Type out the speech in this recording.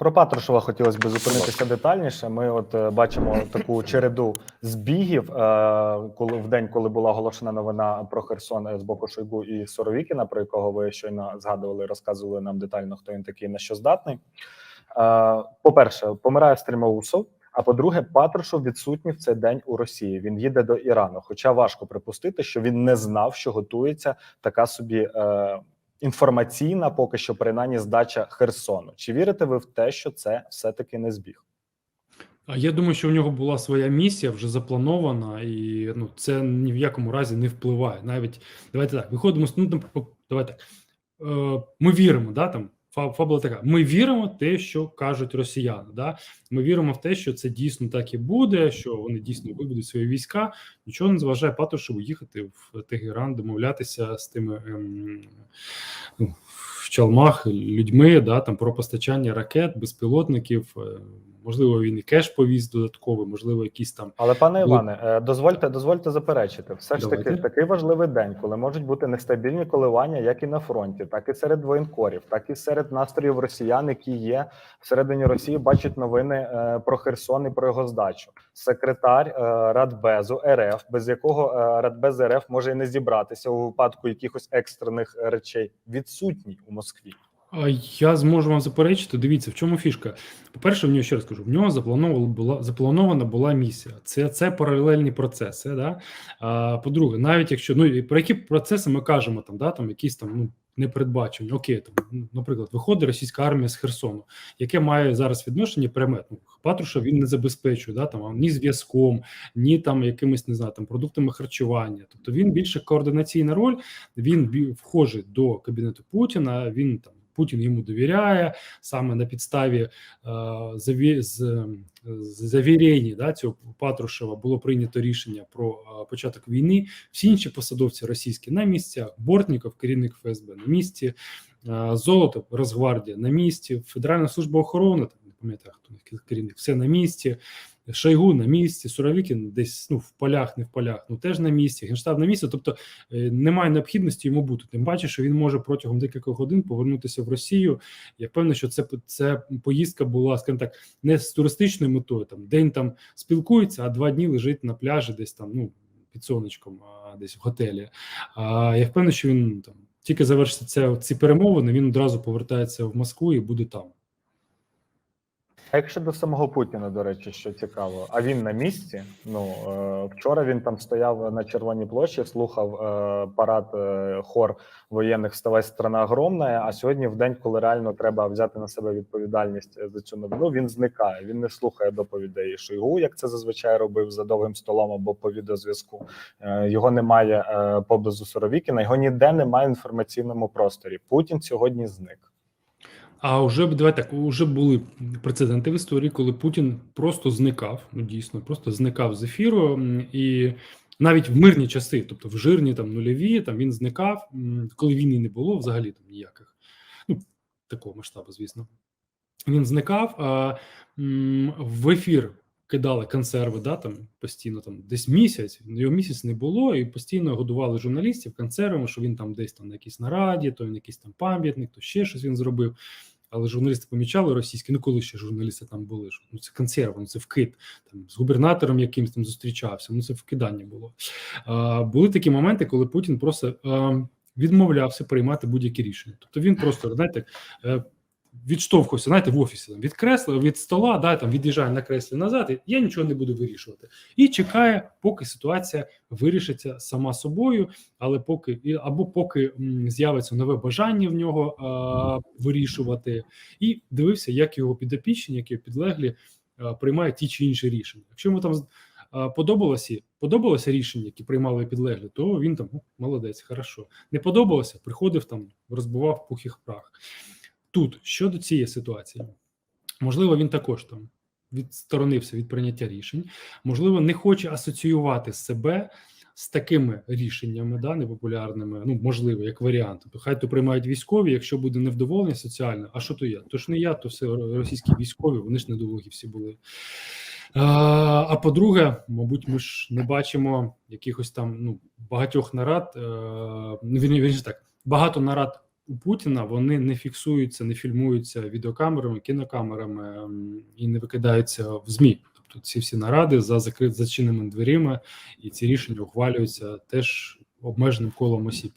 Про Патрушева хотілося б зупинитися детальніше. Ми от е, бачимо таку череду збігів, е, коли в день, коли була оголошена новина про Херсон е, з боку Шойгу і Соровікіна, про якого ви щойно згадували, розказували нам детально, хто він такий, на що здатний. Е, По-перше, помирає Стрімоусов. А по-друге, Патрушев відсутній в цей день у Росії. Він їде до Ірану. Хоча важко припустити, що він не знав, що готується така собі е, інформаційна, поки що принаймні здача Херсону. Чи вірите ви в те, що це все-таки не збіг? А я думаю, що в нього була своя місія вже запланована, і ну це ні в якому разі не впливає. Навіть давайте так виходимо ну там давайте так. Е, ми віримо, да там фабула така. Ми віримо в те, що кажуть росіяни. Да? Ми віримо в те, що це дійсно так і буде, що вони дійсно виведуть свої війська. Нічого не зважає Патрушеву їхати в Тегеран, домовлятися з тими ем, ну, в чалмах людьми, да там про постачання ракет, безпілотників. е, Можливо, він і кеш повіз додатковий, можливо, якісь там Але пане Іване, е, дозвольте, дозвольте заперечити. Все ж таки, такий важливий день, коли можуть бути нестабільні коливання, як і на фронті, так і серед воєнкорів, так і серед настроїв росіян, які є всередині Росії, бачать новини е, про Херсон і про його здачу. Секретар е, Радбезу РФ, без якого Радбез РФ може і не зібратися у випадку якихось екстрених речей, відсутній у Москві. Я зможу вам заперечити. Дивіться, в чому фішка. По-перше, в нього ще раз кажу, в нього запланована була запланована була місія. Це це паралельні процеси. Да? А, по-друге, навіть якщо ну про які процеси ми кажемо, там да там якісь там ну непередбачені. Окей, там ну, наприклад, виходить російська армія з Херсону, яке має зараз відношення пряме. Ну, Патруша він не забезпечує да там ні зв'язком, ні там якимись не знаю там продуктами харчування. Тобто він більше координаційна роль. Він вхожий до кабінету Путіна. Він там. Путін йому довіряє саме на підставі е, заві, з, завірені да, цього Патрушева було прийнято рішення про е, початок війни. Всі інші посадовці російські на місцях, Бортніков, керівник ФСБ на місці, е, Золотов, Росгвардія на місці, Федеральна служба охорони, там не пам'ятаю, хто керівник, все на місці. Шойгу на місці, Суровікін десь ну в полях, не в полях, ну теж на місці, генштаб на місці. Тобто е, немає необхідності йому бути. Тим паче, що він може протягом декількох годин повернутися в Росію. Я впевнений, що це це поїздка була, скажімо так, не з туристичною метою. Там день там спілкується, а два дні лежить на пляжі, десь там, ну під сонечком, а, десь в готелі. А я впевнений, що він там тільки завершиться ці перемовини. Він одразу повертається в Москву і буде там. А якщо до самого Путіна, до речі, що цікаво, а він на місці. Ну е, вчора він там стояв на Червоній площі, слухав е, парад е, хор воєнних «Вставай, страна огромна», А сьогодні, в день, коли реально треба взяти на себе відповідальність за цю новину, він зникає. Він не слухає доповідей Шойгу, як це зазвичай робив за довгим столом або по відеозв'язку. Його немає поблизу Соровікіна. Його ніде немає в інформаційному просторі. Путін сьогодні зник. А вже давай так, вже були прецеденти в історії, коли Путін просто зникав. Ну дійсно, просто зникав з ефіру, і навіть в мирні часи, тобто в жирні там нульові, там він зникав, коли війни не було взагалі там ніяких. Ну такого масштабу, звісно. Він зникав, а в ефір кидали консерви, да, там постійно там десь місяць, його місяць не було, і постійно годували журналістів консервами, що він там десь там на якійсь нараді, то він якийсь там пам'ятник, то ще щось він зробив. Але журналісти помічали російські, ну коли ще журналісти там були, що ну це консерва, ну це вкид там з губернатором якимсь там зустрічався. Ну це вкидання було. А, були такі моменти, коли Путін просто а, відмовлявся приймати будь-які рішення. Тобто він просто знаєте, відштовхувався, знаєте, в офісі там, від кресла, від стола, да, там від'їжджає на креслі назад, і я нічого не буду вирішувати. І чекає, поки ситуація вирішиться сама собою, але поки або поки з'явиться нове бажання в нього а, вирішувати, і дивився, як його підопічні, як його підлеглі а, приймають ті чи інші рішення. Якщо йому там подобалося, подобалося рішення, які приймали підлеглі, то він там «Ну, молодець, хорошо. Не подобалося, приходив там, розбивав пух і прах. Тут щодо цієї ситуації, можливо, він також там відсторонився від прийняття рішень, можливо, не хоче асоціювати себе з такими рішеннями, да, непопулярними, ну можливо, як варіант. Тобто, хай то приймають військові, якщо буде невдоволення соціальне, а що то я? То ж не я, то все російські військові, вони ж недолугі всі були. А, а по-друге, мабуть, ми ж не бачимо якихось там ну багатьох нарад. Е, ну він він ж так багато нарад у Путіна вони не фіксуються, не фільмуються відеокамерами, кінокамерами і не викидаються в ЗМІ. Тобто ці всі наради за закрит зачиненими дверима, і ці рішення ухвалюються теж обмеженим колом осіб.